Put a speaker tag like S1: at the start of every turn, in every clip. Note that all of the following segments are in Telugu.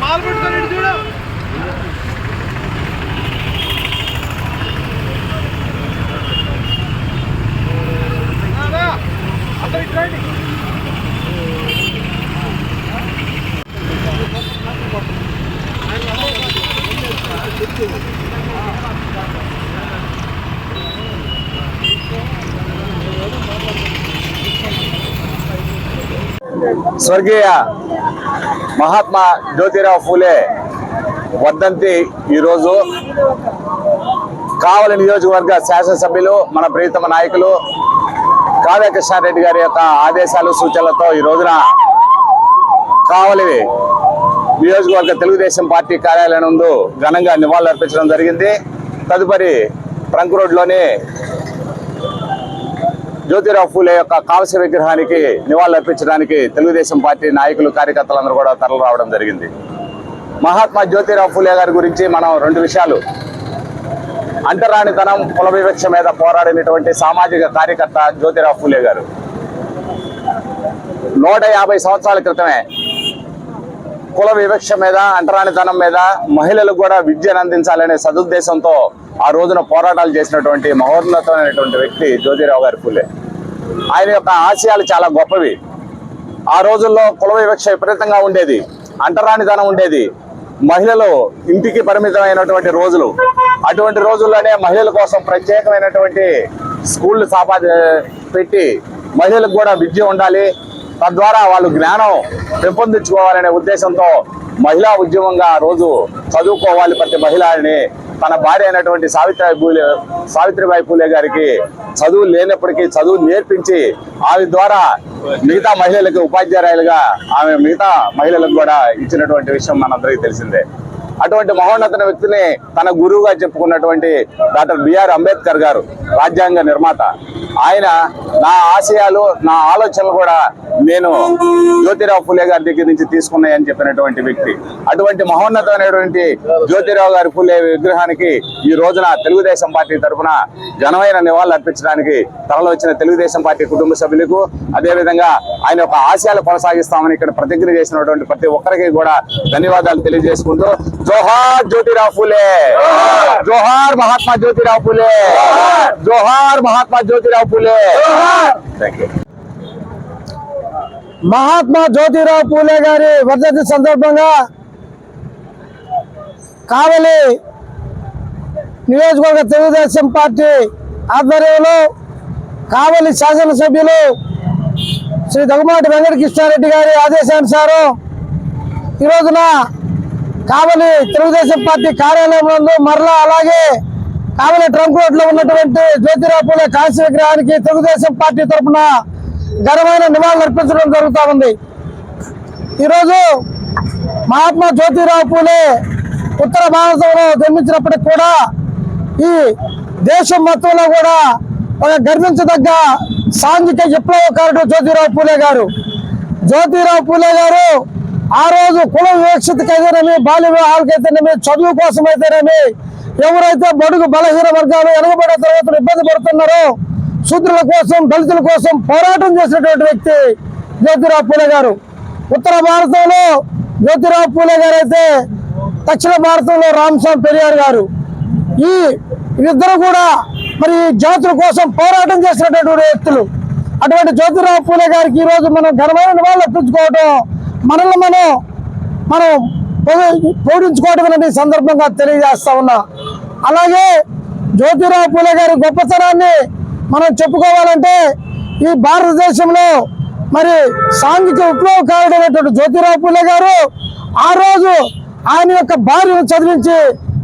S1: మాల్ పెట్టుకొని
S2: స్వర్గీయ మహాత్మా జ్యోతిరావు ఫూలే వర్ధంతి ఈరోజు. కావలి నియోజకవర్గ శాసనసభ్యులు మన ప్రియతమ నాయకులు కావ్య కృష్ణారెడ్డి గారి యొక్క ఆదేశాలు సూచనలతో ఈ రోజున కావలి నియోజకవర్గ తెలుగుదేశం పార్టీ కార్యాలయం ముందు ఘనంగా నివాళులర్పించడం జరిగింది. తదుపరి ట్రంక్ రోడ్లోని జ్యోతిరావు ఫూలే యొక్క కావసి విగ్రహానికి నివాళులర్పించడానికి తెలుగుదేశం పార్టీ నాయకులు కార్యకర్తలందరూ కూడా తరలి రావడం జరిగింది. మహాత్మా జ్యోతిరావు ఫూలే గారి గురించి మనం రెండు విషయాలు. అంటరానితనం కుల వివక్ష మీద పోరాడినటువంటి సామాజిక కార్యకర్త జ్యోతిరావు ఫూలే గారు. నూట యాభై సంవత్సరాల క్రితమే కుల వివక్ష మీద అంటరానితనం మీద మహిళలకు కూడా విద్యను అందించాలనే సదుద్దేశంతో ఆ రోజున పోరాటాలు చేసినటువంటి మహోన్నతమైనటువంటి వ్యక్తి జ్యోతిరావు గారి పుల్లే. ఆయన యొక్క ఆశయాలు చాలా గొప్పవి. ఆ రోజుల్లో కుల వివక్ష విపరీతంగా ఉండేది అంటరానితనం ఉండేది. మహిళలు ఇంటికి పరిమితమైనటువంటి రోజులు. అటువంటి రోజుల్లోనే మహిళల కోసం ప్రత్యేకమైనటువంటి స్కూళ్ళు సాపా పెట్టి మహిళలకు కూడా విద్య ఉండాలి. తద్వారా వాళ్ళు జ్ఞానం పెంపొందించుకోవాలనే ఉద్దేశంతో మహిళా ఉద్యమంగా రోజు చదువుకోవాలి ప్రతి మహిళని. తన భార్య అయినటువంటి సావిత్రిబాయి పూలే సావిత్రిబాయి పూలే గారికి చదువు లేనప్పటికీ చదువు నేర్పించి ఆమె ద్వారా మిగతా మహిళలకు ఉపాధ్యాయులుగా ఆమె మిగతా మహిళలకు కూడా ఇచ్చినటువంటి విషయం మనందరికీ తెలిసిందే. అటువంటి మహోన్నత వ్యక్తిని తన గురువుగా చెప్పుకున్నటువంటి డాక్టర్ బిఆర్ అంబేద్కర్ గారు రాజ్యాంగ నిర్మాత. ఆయన నా ఆశయాలు నా ఆలోచనలు కూడా నేను జ్యోతిరావు ఫులే గారి దగ్గర నుంచి తీసుకున్నాయని చెప్పినటువంటి వ్యక్తి. అటువంటి మహోన్నతమైనటువంటి జ్యోతిరావు గారి ఫులే విగ్రహానికి ఈ రోజున తెలుగుదేశం పార్టీ తరఫున ఘనమైన నివాళులు అర్పించడానికి తరలి వచ్చిన తెలుగుదేశం పార్టీ కుటుంబ సభ్యులకు అదేవిధంగా ఆయన యొక్క ఆశయాలు కొనసాగిస్తామని ఇక్కడ ప్రతిజ్ఞ చేసినటువంటి ప్రతి ఒక్కరికి కూడా ధన్యవాదాలు తెలియజేసుకుంటూ జోహార్ జ్యోతిరావు ఫులే జోహార్ మహాత్మా జ్యోతిరావు ఫులే జోహార్ మహాత్మా జ్యోతిరావు ఫులే థ్యాంక్ యూ
S3: మహాత్మా జ్యోతిరావు పూలే గారి వర్ధంతి సందర్భంగా కావలి నియోజకవర్గ తెలుగుదేశం పార్టీ ఆధ్వర్యంలో కావలి శాసనసభ్యులు శ్రీ దగ్గుమాటి వెంకటకృష్ణారెడ్డి గారి ఆదేశానుసారం ఈ రోజున కావలి తెలుగుదేశం పార్టీ కార్యాలయం నందు మరలా అలాగే కావలి ట్రంక్ రోడ్లో ఉన్నటువంటి జ్యోతిరావు పూలే కాశీ విగ్రహానికి తెలుగుదేశం పార్టీ తరఫున ఘనమైన నివాళులు అర్పించడం జరుగుతూ ఉంది. ఈరోజు మహాత్మా జ్యోతిరావు పూలే ఉత్తర భారతంలో జన్మించినప్పటికి కూడా ఈ దేశం మొత్తంలో కూడా ఒక గర్వించదగ్గ సాంఘిక విప్లవకారుడు జ్యోతిరావు పూలే గారు. జ్యోతిరావు పూలే గారు ఆ రోజు కుల వివక్షతకైతేనేమి బాల్య వివాహాలకైతేనేమి చదువు కోసం అయితేనేమి ఎవరైతే బడుగు బలహీన వర్గాలు వెనకబడే తరగతులు ఇబ్బంది పడుతున్నారో శూద్రుల కోసం దళితుల కోసం పోరాటం చేసినటువంటి వ్యక్తి జ్యోతిరావు పూలే గారు. ఉత్తర భారతంలో జ్యోతిరావు పూలే గారు అయితే దక్షిణ భారతంలో రామస్వామి పెరియార్ గారు. ఈ ఇద్దరు కూడా మరి జాతుల కోసం పోరాటం చేసినటువంటి వ్యక్తులు. అటువంటి జ్యోతిరావు పూలే గారికి ఈరోజు మనం ఘనమైన వాళ్ళు అర్పించుకోవడం మనల్ని మనం మనం పోడించుకోవడం అనే అనేది సందర్భంగా తెలియజేస్తా ఉన్నా. అలాగే జ్యోతిరావు పూలే గారి గొప్పతనాన్ని మనం చెప్పుకోవాలంటే ఈ భారతదేశంలో మరి సాంఘిక విప్లవకారుడైనటువంటి జ్యోతిరావు పూలే గారు ఆ రోజు ఆయన యొక్క భార్యను చదివించి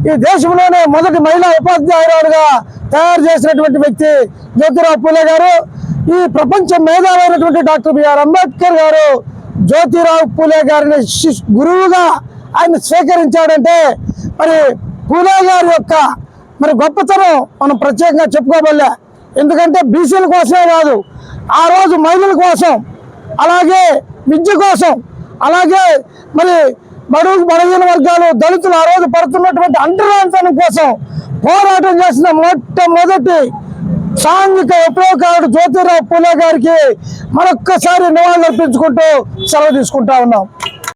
S3: ఈ దేశంలోనే మొదటి మహిళా ఉపాధ్యాయురాలుగా తయారు చేసినటువంటి వ్యక్తి జ్యోతిరావు పూలే గారు. ఈ ప్రపంచ మేధావైనటువంటి డాక్టర్ బిఆర్ అంబేద్కర్ గారు జ్యోతిరావు పూలే గారిని గురువుగా ఆయన స్వీకరించాడంటే మరి పూలే గారి యొక్క మరి గొప్పతనం మనం ప్రత్యేకంగా చెప్పుకోబోలే ఎందుకంటే బీసీల కోసమే కాదు ఆ రోజు మహిళల కోసం అలాగే విద్య కోసం అలాగే మరి బడుగు బలహీన వర్గాలు దళితులు ఆ రోజు పడుతున్నటువంటి అంటరాంతనం కోసం పోరాటం చేసిన మొట్టమొదటి సాంఘిక విప్లవకారుడు జ్యోతిరావు పూలే గారికి మరొక్కసారి నివాళులు అర్పించుకుంటూ సెలవు తీసుకుంటా ఉన్నాం.